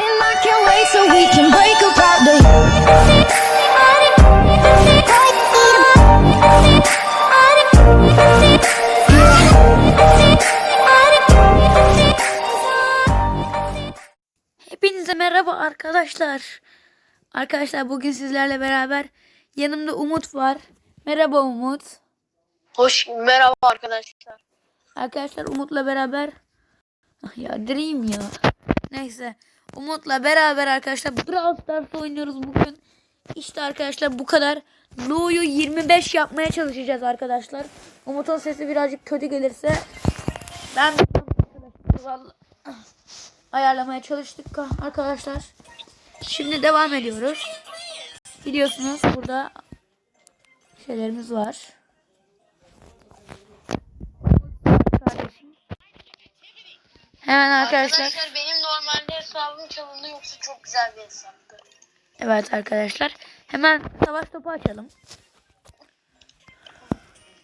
And I can't wait so we can break apart the Hepinize merhaba arkadaşlar. Arkadaşlar bugün sizlerle beraber yanımda Umut var. Merhaba Umut. Hoş merhaba arkadaşlar. Arkadaşlar Umut'la beraber Ah ya Dream ya. Neyse. Umut'la beraber arkadaşlar Brawl Stars oynuyoruz bugün. İşte arkadaşlar bu kadar. Lu'yu 25 yapmaya çalışacağız arkadaşlar. Umut'un sesi birazcık kötü gelirse ben ayarlamaya çalıştık ka- arkadaşlar. Şimdi devam ediyoruz. Biliyorsunuz burada şeylerimiz var. Hemen arkadaşlar. Arkadaşlar hesabım çalındı yoksa çok güzel bir hesaptı. Evet arkadaşlar. Hemen savaş topu açalım.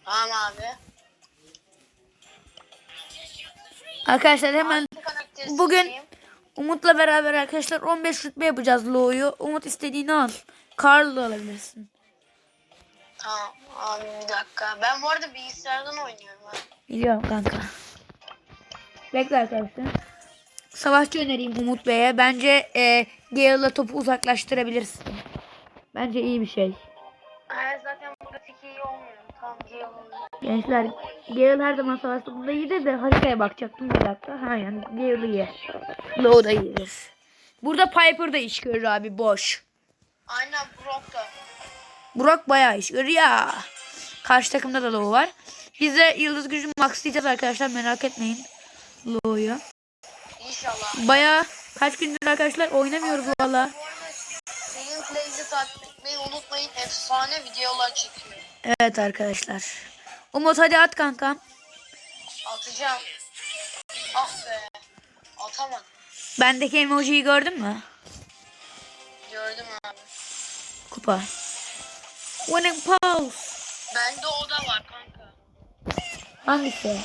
Tamam abi. Arkadaşlar hemen Bugün-. Umut'la beraber arkadaşlar 15 rütbe yapacağız Lo'yu. Umut istediğini al. Karl da alabilirsin. Tamam abi bir dakika. Ben bu arada bilgisayardan oynuyorum ha. Biliyorum kanka. Bekle arkadaşlar. Savaşçı önereyim Umut Bey'e. Bence e, Gale'la topu uzaklaştırabilirsin. Bence iyi bir şey. Evet zaten burada iyi olmuyor. Tamam iyi. Gençler Gale her zaman savaş topunda iyidir de haritaya bakacaktım bir dakika. Ha yani Gale iyi. Low da iyidir. Burada Piper da iş görür abi boş. Aynen Brock da. Burak bayağı iş görür ya. Karşı takımda da Low var. Biz de yıldız gücünü maxlayacağız arkadaşlar merak etmeyin. Low'yu. İnşallah. Bayağı kaç gündür arkadaşlar oynamıyoruz valla. Senin Plays'i takip etmeyi unutmayın. Efsane videolar çekiyor. Evet arkadaşlar. Umut hadi at kankam. Atacağım. Ah be. Atamadım. Bendeki emojiyi gördün mü? Gördüm abi. Kupa. Winning pose. Bende o da var kanka. Hangisi?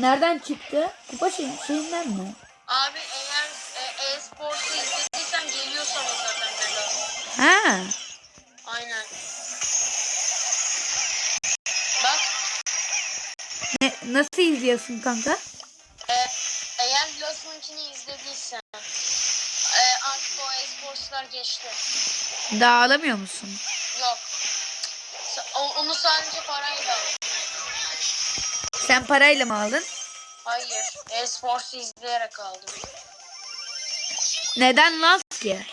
Nereden çıktı? Kupa şey, şeyinden mi? Abi eğer e, e-sportu izlediysen geliyor sana zaten. Ha. Aynen. Bak Ne, nasıl izliyorsun kanka? e, eğer Las'ınkini izlediysen e, artık o e-sportlar geçti. Daha alamıyor musun? Yok. O- onu sadece parayla. Sen parayla mı aldın? Hayır. E-sportu izleyerek aldım. Neden Laz ki?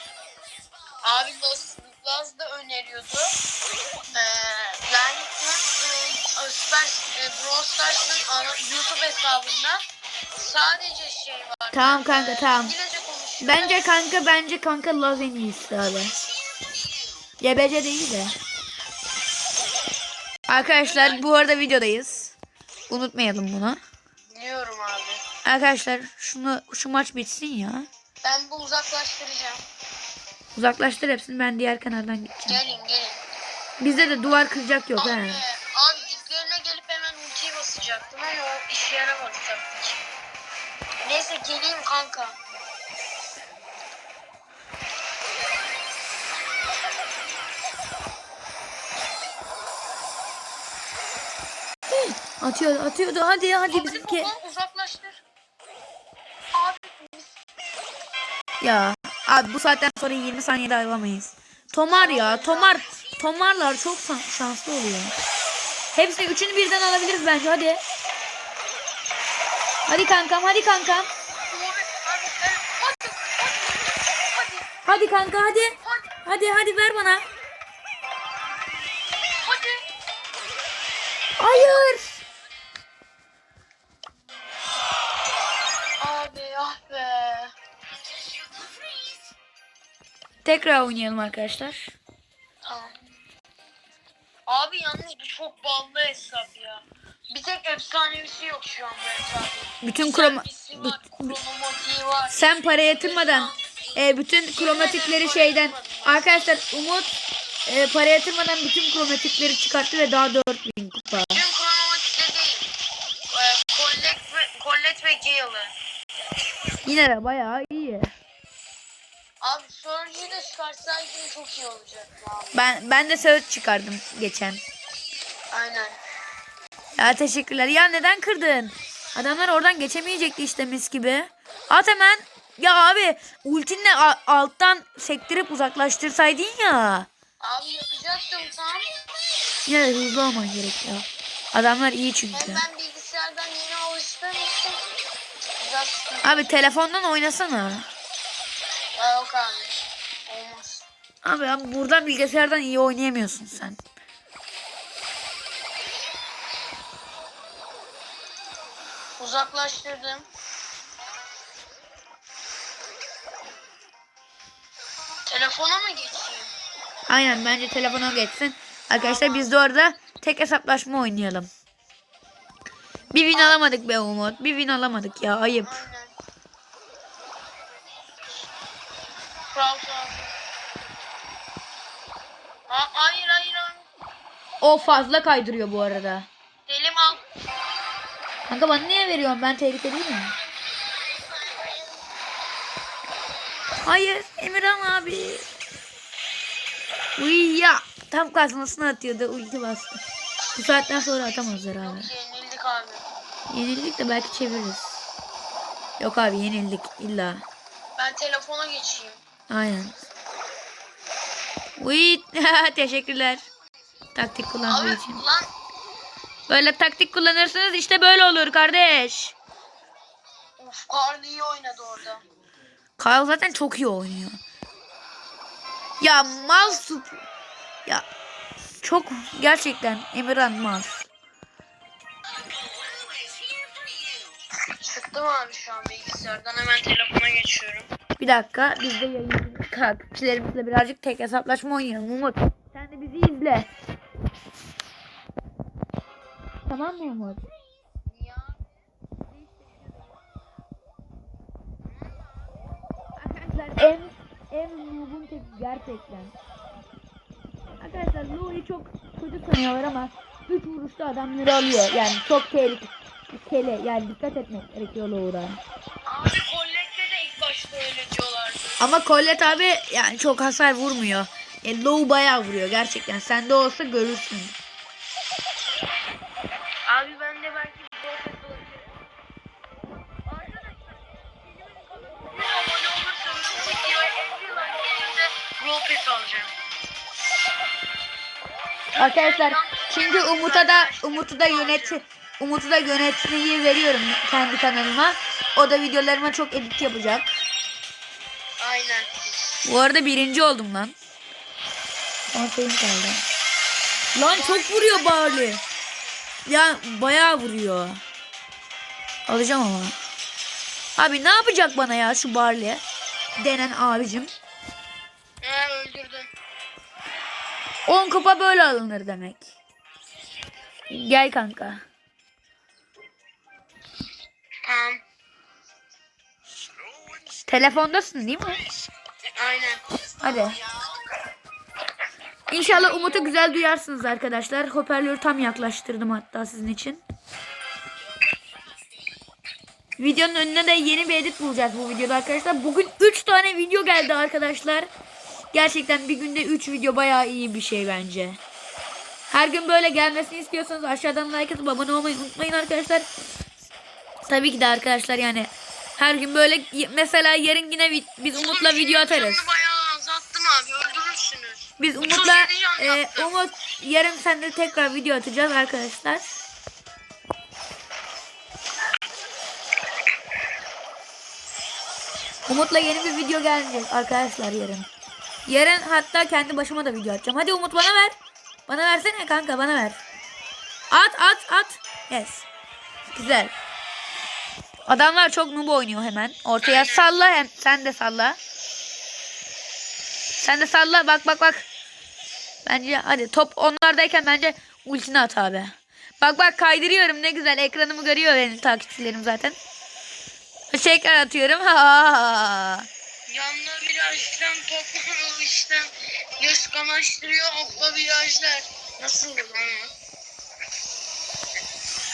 Abi Las, Las da öneriyordu. Ee, yani e, Süper e, Brawl Stars'ın YouTube hesabında sadece şey var. Tamam kanka, Ee, tamam. Bence kanka bence kanka Laz en iyisi abi. YBC değil de. Arkadaşlar bu arada videodayız. Unutmayalım bunu. Biliyorum abi. Arkadaşlar şunu şu maç bitsin ya. Ben bu uzaklaştıracağım. Uzaklaştır hepsini ben diğer kanaldan gideceğim. Gelin gelin. Bizde de duvar kıracak yok Abi, ha. abi diplerine gelip hemen ultiyi basacaktım ama o işe yaramadı taktik. Neyse geleyim kanka. Atıyordu atıyordu hadi hadi bizimki. Uzaklaştır. Ya abi bu saatten sonra 20 saniyede alamayız. Tomar ya Tomar. Tomarlar çok şanslı oluyor. Hepsini üçünü birden alabiliriz bence hadi. Hadi kankam hadi kankam. Hadi kanka hadi. hadi, Hadi hadi ver bana. hadi. Hayır. Tekrar oynayalım arkadaşlar. Tamam. Abi yalnız bu çok ballı hesap ya. Bir tek efsanevisi yok şu an bu hesabın. Bütün kroma var, var. sen para yatırmadan e, bütün kromatikleri şeyden arkadaşlar Umut e, para yatırmadan bütün kromatikleri çıkarttı ve daha 4000 kupa. Tüm kromatikte değil. Ee, Colette ve, Colette ve Gale'ı. Yine de bayağı iyi. Abi Surge'yi de çıkarsaydın çok iyi olacaktı abi. Ben ben de söz çıkardım geçen. Aynen. Ya teşekkürler. Ya neden kırdın? Adamlar oradan geçemeyecekti işte mis gibi. At hemen. Ya abi ultinle alttan sektirip uzaklaştırsaydın ya. Abi yapacaktım tam. Ya hızlı olman gerek ya. Adamlar iyi çünkü. Hem ben bilgisayardan yeni alıştığım için biraz sıkıntı. Abi telefondan oynasana. Aa, yok abi. Olmaz. Abi, abi buradan bilgisayardan iyi oynayamıyorsun sen. Uzaklaştırdım. Telefona mı geçeyim? Aynen bence telefona geçsin. Arkadaşlar biz de orada tek hesaplaşma oynayalım. Bir win alamadık be Umut. Bir win alamadık ya ayıp. Aynen. Abi. Aa, hayır hayır hayır. O fazla kaydırıyor bu arada. Selim al. Kanka bana niye veriyorsun? Ben tehlikeli miyim? Hayır Emirhan abi. Uy ya. Tam kasmasını atıyordu. Ulti bastı. Bu saatten sonra atamazlar abi. Yenildik abi. Yenildik de belki çeviririz. Yok abi yenildik illa. Ben telefona geçeyim. Aynen. Uy teşekkürler. Taktik kullandığı için. lan Böyle taktik kullanırsınız işte böyle olur kardeş. Uf Karl iyi oynadı orada. Kyle zaten çok iyi oynuyor. Ya mal sup. Ya çok gerçekten Emirhan mal. Çıktım abi şu an bilgisayardan hemen telefona geçiyorum. Bir dakika biz de yayın takipçilerimizle birazcık tek hesaplaşma oynayalım Umut. Sen de bizi izle. Tamam mı Umut? Arkadaşlar en en noob'un tek gerçekten. Arkadaşlar Louis'i çok kötü sanıyorlar ama 3 vuruşta adamları alıyor. Yani çok tehlikeli. Yani dikkat etmek gerekiyor Louis'a. Abi Ama Colette abi yani çok hasar vurmuyor. Yani Low bayağı vuruyor gerçekten. Sende olsa görürsün. Abi ben de belki olabilirim. Arkadaşlar bir abone olursanız bu videoya 50 like gelirse Brawl Pass alacağım. Arkadaşlar çünkü Umut'a da Umut'u da yönet Umut'u da yönetmeyi veriyorum kendi kanalıma. O da videolarıma çok edit yapacak. Aynen. Bu arada birinci oldum lan. Şeyim kaldı. Lan çok vuruyor Barley. Ya bayağı vuruyor. Alacağım ama. Abi ne yapacak bana ya şu Barley? Denen abicim. He öldürdün. 10 kupa böyle alınır demek. Gel kanka. Tamam. Telefondasın değil mi? Aynen. Hadi. İnşallah Umut'u güzel duyarsınız arkadaşlar. Hoparlörü tam yaklaştırdım hatta sizin için. Videonun önüne de yeni bir edit bulacağız bu videoda arkadaşlar. Bugün 3 tane video geldi arkadaşlar. Gerçekten bir günde 3 video bayağı iyi bir şey bence. Her gün böyle gelmesini istiyorsanız aşağıdan like atıp abone olmayı unutmayın arkadaşlar. Tabii ki de arkadaşlar yani her gün böyle mesela yarın yine biz Umut'la video atarız. Canını bayağı azalttım abi öldürürsünüz. Biz 37 Umut'la e. Umut yarın sende tekrar video atacağız arkadaşlar. Umut'la yeni bir video gelecek arkadaşlar yarın. Yarın hatta kendi başıma da video atacağım. Hadi Umut bana ver. Bana versene kanka bana ver. At at at. Yes. Güzel. Adamlar çok noob oynuyor hemen. Ortaya salla hem sen de salla. Sen de salla bak bak bak. Bence hadi top onlardayken bence ultini at abi. Bak bak kaydırıyorum ne güzel ekranımı görüyor benim takipçilerim zaten. Tekrar atıyorum. Ha. Yanlı virajdan toplu işten göz kamaştırıyor okla virajlar. Nasıl lan?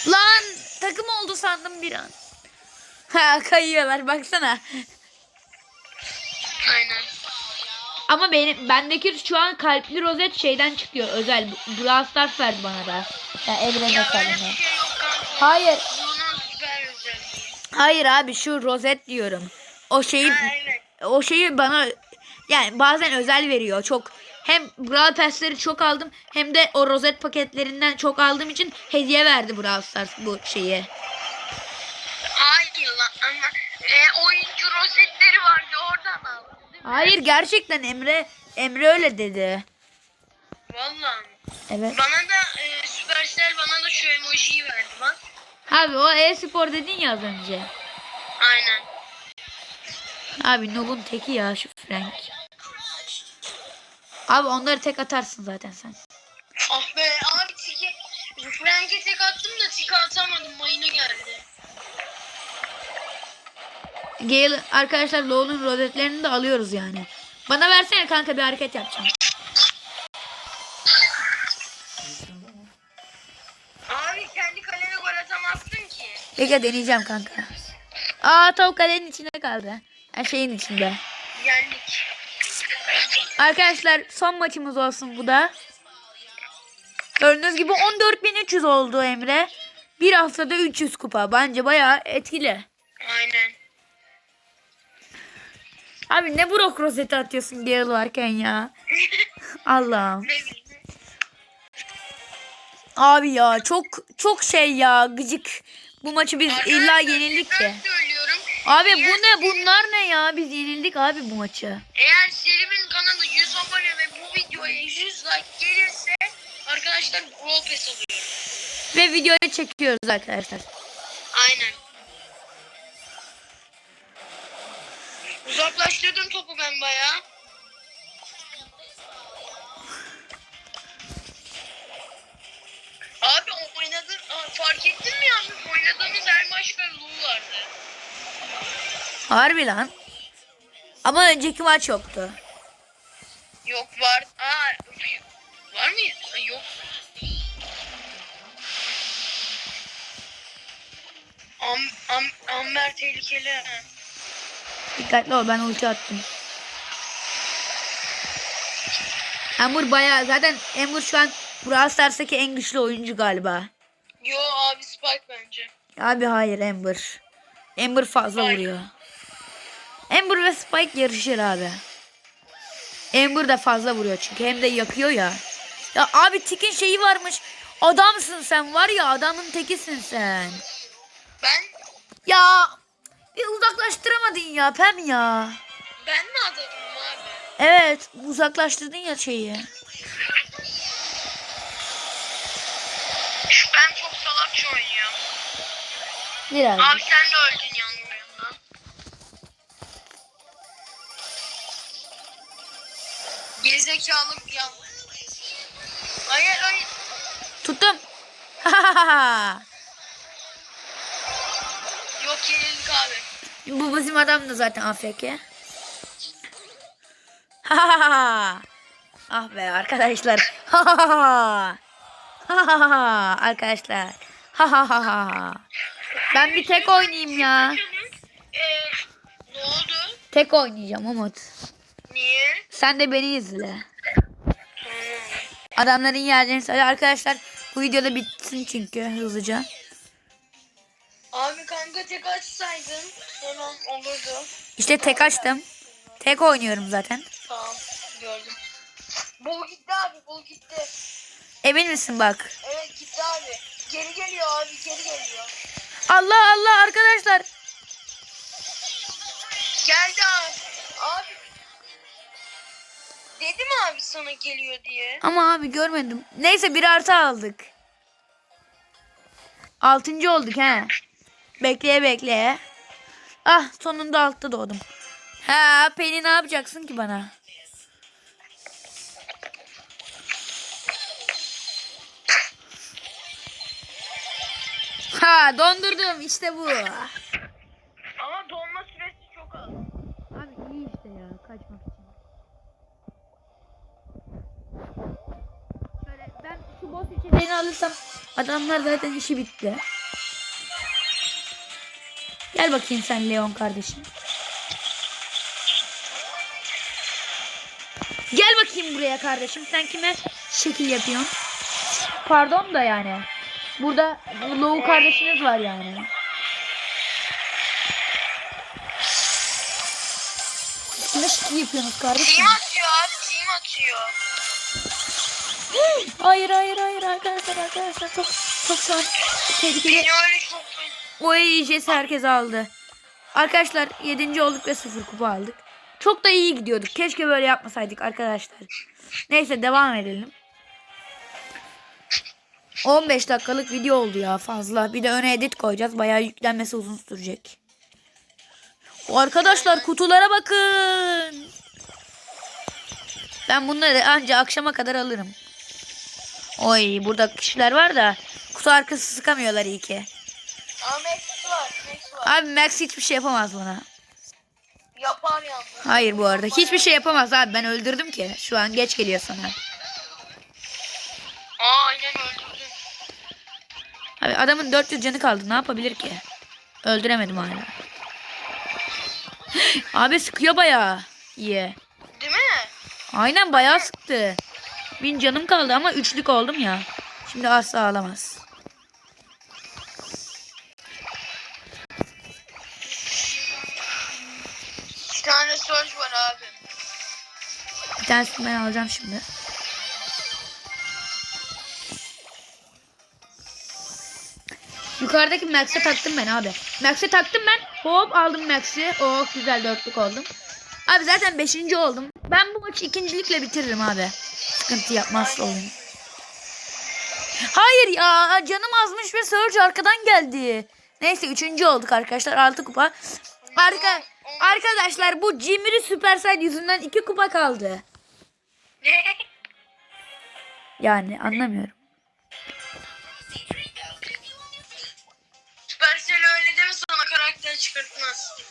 Lan takım oldu sandım bir an. Ha kayıyorlar baksana. Aynen. Ama benim bendeki şu an kalpli rozet şeyden çıkıyor özel. Brawl Stars verdi bana da. Ya evren Ya öyle hesabına. bir şey yok kanka. Hayır. Bunun süper özelliği. Hayır abi şu rozet diyorum. O şeyi Ha evet. o şeyi bana yani bazen özel veriyor. Çok hem Brawl Pass'leri çok aldım hem de o rozet paketlerinden çok aldığım için hediye verdi Brawl Stars bu şeyi. Ama e, oyuncu rozetleri vardı oradan aldım. değil mi? Hayır gerçekten Emre Emre öyle dedi. Vallahi. Evet. Bana da e, Supercell bana da şu emojiyi verdi bak. Abi o e-spor dedin ya az önce. Aynen. Abi Nob'un teki ya şu Frank. Abi onları tek atarsın zaten sen. Ah be abi tiki. Frank'e tek attım da tiki atamadım mayına geldi. Gale arkadaşlar LoL'un rozetlerini de alıyoruz yani. Bana versene kanka bir hareket yapacağım. Abi kendi kalene gol atamazsın ki. Bekle deneyeceğim kanka. Aa tavuk kalenin içinde kaldı. Her şeyin içinde. Yendik. Arkadaşlar son maçımız olsun bu da. Gördüğünüz gibi 14.300 oldu Emre. Bir haftada 300 kupa. Bence bayağı etkili. Aynen. Abi ne Brock rozeti atıyorsun Gale varken ya. Allah'ım. Abi ya çok çok şey ya gıcık. Bu maçı biz illa yenildik söylüyorum. Abi bu ne bunlar ne ya biz yenildik abi bu maçı. Eğer Selim'in kanalı 100 abone ve bu videoya 100 like gelirse arkadaşlar Brawl Pass alıyorum. Ve videoyu çekiyoruz arkadaşlar. Aynen. Uzaklaştırdım topu ben bayağı. Abi o oynadın Aa, fark ettin mi yalnız oynadığımız her maçta Lu vardı. Harbi lan. Ama önceki maç yoktu. Yok var. Aa var mı? Yok. Am, am, Amber tehlikeli. Dikkatli ol ben ulti attım. Emur bayağı zaten Emur şu an Brawl Stars'taki en güçlü oyuncu galiba. Yo abi Spike bence. Abi hayır Ember. Ember fazla Spike. vuruyor. Ember ve Spike yarışır abi. Ember de fazla vuruyor çünkü hem de yakıyor ya. Ya abi Tik'in şeyi varmış. Adamsın sen var ya adamın tekisin sen. Ben Ya bir uzaklaştıramadın ya Pem ya. ben mi adamım abi? Evet uzaklaştırdın ya şeyi. Ben çok salakça oynuyorum. Biraz. Abi sen de öldün yanımda. Gerizekalı ya. Hayır hayır. Tuttum. Yenildik abi. Bu bizim adam da zaten AFK. ah be arkadaşlar. arkadaşlar. ben bir tek oynayayım ya. Ee, ne oldu? Tek oynayacağım Umut. Niye? Sen de beni izle. Tamam. Adamların yerlerini söyle. Arkadaşlar bu videoda bitsin çünkü hızlıca. Kanka tek açsaydın tamam olurdu. İşte tek açtım. Tek oynuyorum zaten. Tamam gördüm. Bol gitti abi bol gitti. Emin misin bak? Evet gitti abi. Geri geliyor abi geri geliyor. Allah Allah arkadaşlar. Geldi abi. Abi. Dedim abi sana geliyor diye. Ama abi görmedim. Neyse bir artı aldık. Altıncı olduk he. Bekleye bekleye. Ah sonunda altta doğdum. Ha Penny ne yapacaksın ki bana? Ha dondurdum işte bu. Ama donma süresi çok az. Abi iyi işte ya kaçmak için. Şöyle ben şu boss içeceğini alırsam adamlar zaten işi bitti. Gel bakayım sen Leon kardeşim. Gel bakayım buraya kardeşim. Sen kime şekil yapıyorsun? Pardon da yani. Burada Low kardeşiniz var yani. Kime şekil yapıyorsunuz kardeşim? Team atıyor abi team atıyor. Hayır hayır hayır arkadaşlar arkadaşlar çok çok şu an tehlikeli. Beni öyle çok Oy Jesse herkes aldı. Arkadaşlar 7. olduk ve 0 kupa aldık. Çok da iyi gidiyorduk. Keşke böyle yapmasaydık arkadaşlar. Neyse devam edelim. 15 dakikalık video oldu ya fazla. Bir de öne edit koyacağız. Bayağı yüklenmesi uzun sürecek. Arkadaşlar kutulara bakın. Ben bunları anca akşama kadar alırım. Oy burada kişiler var da kutu arkası sıkamıyorlar iyi ki. Ama Max var Max var. Abi Max hiçbir şey yapamaz bana. Yapar yalnız. Hayır bu arada. Hiçbir şey yapamaz abi. Ben öldürdüm ki. Şu an geç geliyor sana. Aa aynen öldürdün. Abi adamın 400 canı kaldı. Ne yapabilir ki? Öldüremedim hala. abi sıkıyor bayağı. İyi. Değil mi? Aynen bayağı sıktı. Bin canım kaldı ama üçlük oldum ya. Şimdi asla alamaz. Tanesini ben alacağım şimdi. Yukarıdaki Max'e taktım ben abi. Max'e taktım ben. Hop aldım Max'i. Oh güzel dörtlük oldum. Abi zaten beşinci oldum. Ben bu maçı ikincilikle bitiririm abi. Sıkıntı yapmazsa oyun. Hayır ya canım azmış ve Surge arkadan geldi. Neyse üçüncü olduk arkadaşlar. Altı kupa. Arka, arkadaşlar bu Cimri Supercell yüzünden iki kupa kaldı. Yani anlamıyorum. Supercell öyle deme sana karakter çıkartmaz.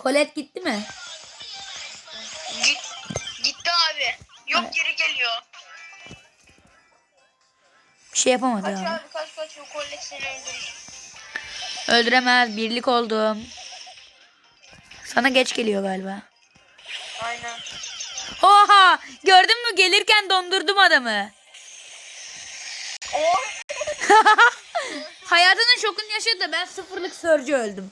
Colette gitti mi? Git, gitti abi. Yok geri geliyor. Bir şey yapamadı Kaç abi. abi kaç kaç yok kollet seni öldürür. Öldüremez. Birlik oldum. Sana geç geliyor galiba. Aynen. Oha! Gördün mü? Gelirken dondurdum adamı. O Hayatının şokunu yaşadı. Ben sıfırlık sörcü öldüm.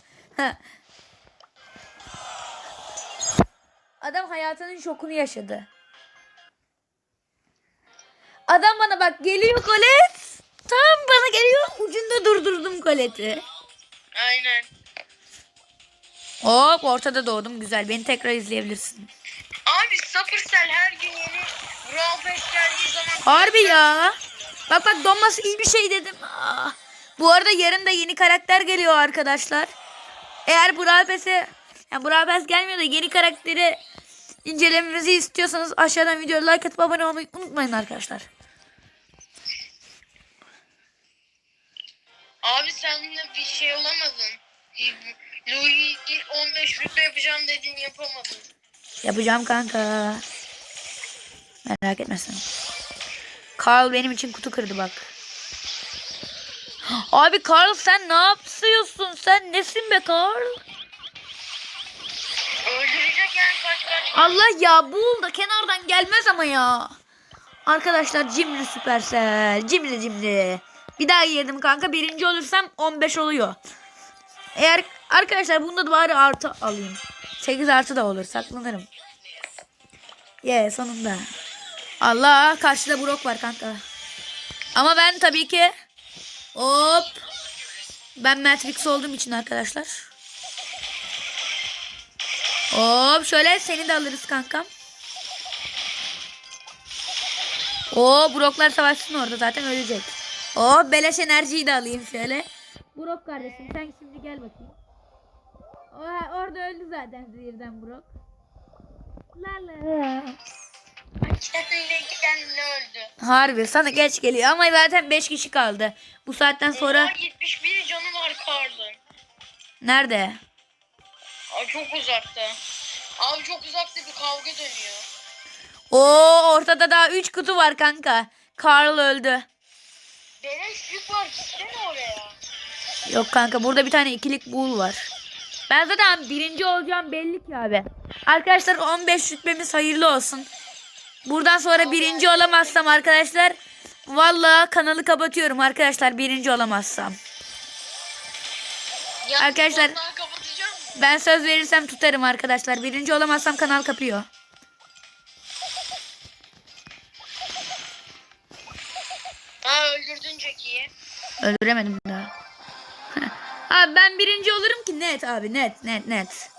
Adam hayatının şokunu yaşadı. Adam bana bak geliyor Colette. Tam bana geliyor. Ucunda durdurdum Colette'i. aynen. Hop ortada doğdum. Güzel. Beni tekrar izleyebilirsin. Abi Supercell her gün yeni Brawl Pass geldiği zaman Harbi ya. Bak bak donması iyi bir şey dedim. Ah. Bu arada yarın da yeni karakter geliyor arkadaşlar. Eğer Brawl Pass'e yani Brawl Pass gelmiyor da yeni karakteri incelememizi istiyorsanız aşağıdan videoya like atıp abone olmayı unutmayın arkadaşlar. Abi sen de bir şey olamadın. Louis 15 rütbe yapacağım dedin yapamadın. Yapacağım kanka. Merak etme sen. Carl benim için kutu kırdı bak. Abi Carl sen ne yapıyorsun? Sen nesin be Carl? Öldürecek yani kaç kaç. Allah ya bul da kenardan gelmez ama ya. Arkadaşlar cimri süpersel. Cimri cimri. Bir daha yedim kanka. Birinci olursam 15 oluyor. Eğer arkadaşlar bunda da bari artı alayım. 8 artı da olur. Saklanırım. Ye yeah, sonunda. Allah karşıda Brock var kanka. Ama ben tabii ki hop ben Matrix olduğum için arkadaşlar. Hop şöyle seni de alırız kankam. O Brocklar savaşsın orada zaten ölecek. O beleş enerjiyi de alayım şöyle. Brock kardeşim sen şimdi gel bakayım. Orada öldü zaten zehirden Brock. La la. Kendi kendine öldü. Harbi sana geç geliyor ama zaten 5 kişi kaldı. Bu saatten sonra Sonra 71 canı var Karl'ın. nerede? Abi çok uzakta. Abi çok uzakta bir kavga dönüyor. Oo ortada daha 3 kutu var kanka. Carl öldü. Beleş yük var gitsene oraya. Yok kanka burada bir tane ikilik bull var. Ben zaten birinci olacağım belli ki abi. Arkadaşlar 15 rütbemiz hayırlı olsun. Buradan sonra birinci olamazsam arkadaşlar vallahi kanalı kapatıyorum arkadaşlar birinci olamazsam. Ya, Arkadaşlar-? Ben söz verirsem tutarım arkadaşlar. Birinci olamazsam kanal kapıyor. Ha öldürdün Jackie'yi. Öldüremedim daha. Abi ben birinci olurum ki net abi net net net.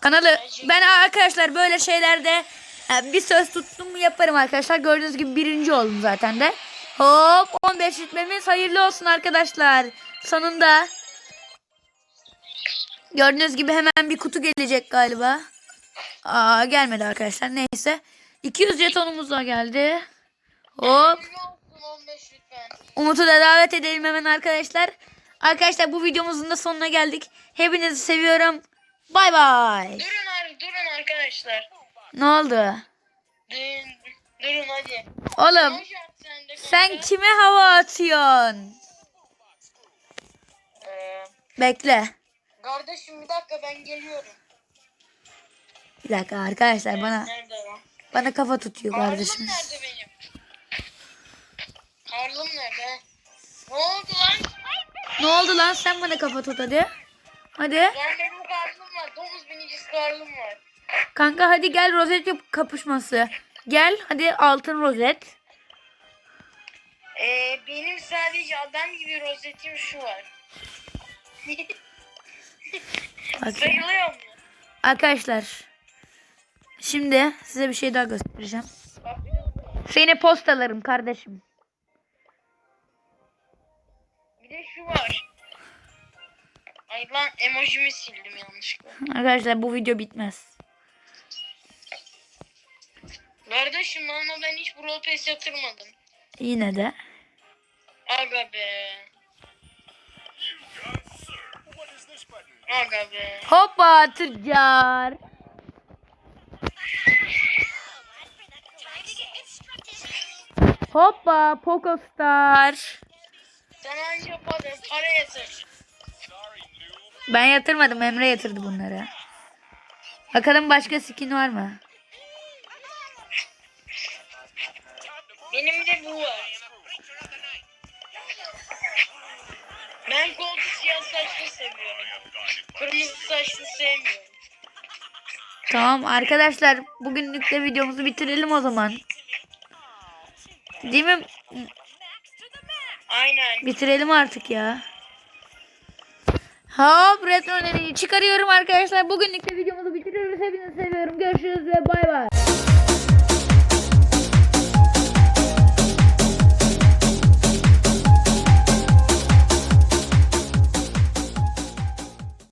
Kanalı ben arkadaşlar böyle şeylerde e, bir söz tuttum mu yaparım arkadaşlar. Gördüğünüz gibi birinci oldum zaten de. Hop 15 ritmemiz hayırlı olsun arkadaşlar. Sonunda. Gördüğünüz gibi hemen bir kutu gelecek galiba. Aa gelmedi arkadaşlar neyse. 200 jetonumuz da geldi. Hop. Hayırlı olsun 15 lütfen. Umut'u da davet edelim hemen arkadaşlar. Arkadaşlar bu videomuzun da sonuna geldik. Hepinizi seviyorum. Bay bay. Durun abi durun arkadaşlar. Ne oldu? Durun, durun hadi. Oğlum sen kime hava atıyorsun? Ee, Bekle. kardeşim bir dakika ben geliyorum. Bir dakika arkadaşlar bana Nerede bana kafa tutuyor Karlım kardeşimiz. nerede benim? Karlım nerede? Ne oldu lan? Ne oldu lan sen bana kafa tut hadi. Hadi. Lan benim karlım var. 9000 ikiz karlım var. Kanka hadi gel rozet yap kapışması. Gel hadi altın rozet. Ee, benim sadece adam gibi rozetim şu var. Sayılıyor mu? Arkadaşlar. Şimdi size bir şey daha göstereceğim. Seni postalarım kardeşim. De şu var. Ay lan emojimi sildim yanlışlıkla. Arkadaşlar bu video bitmez. Kardeşim ama ben hiç Brawl Pass yatırmadım. Yine de. Aga be. Aga be. Hoppa tırcar. Hoppa Poco Star. Sen anca para, para yatır. Ben yatırmadım Emre yatırdı bunları. Bakalım başka skin var mı? Benim de bu var. Ben koldu siyah saçlı seviyorum. Kırmızı saçlı sevmiyorum. Tamam arkadaşlar bugünlük de videomuzu bitirelim o zaman. Değil mi? Aynen. Bitirelim artık ya. Hop retro öneriyi çıkarıyorum arkadaşlar. Bugünlük de videomuzu bitiriyoruz. Hepinizi seviyorum. Görüşürüz ve bay bay.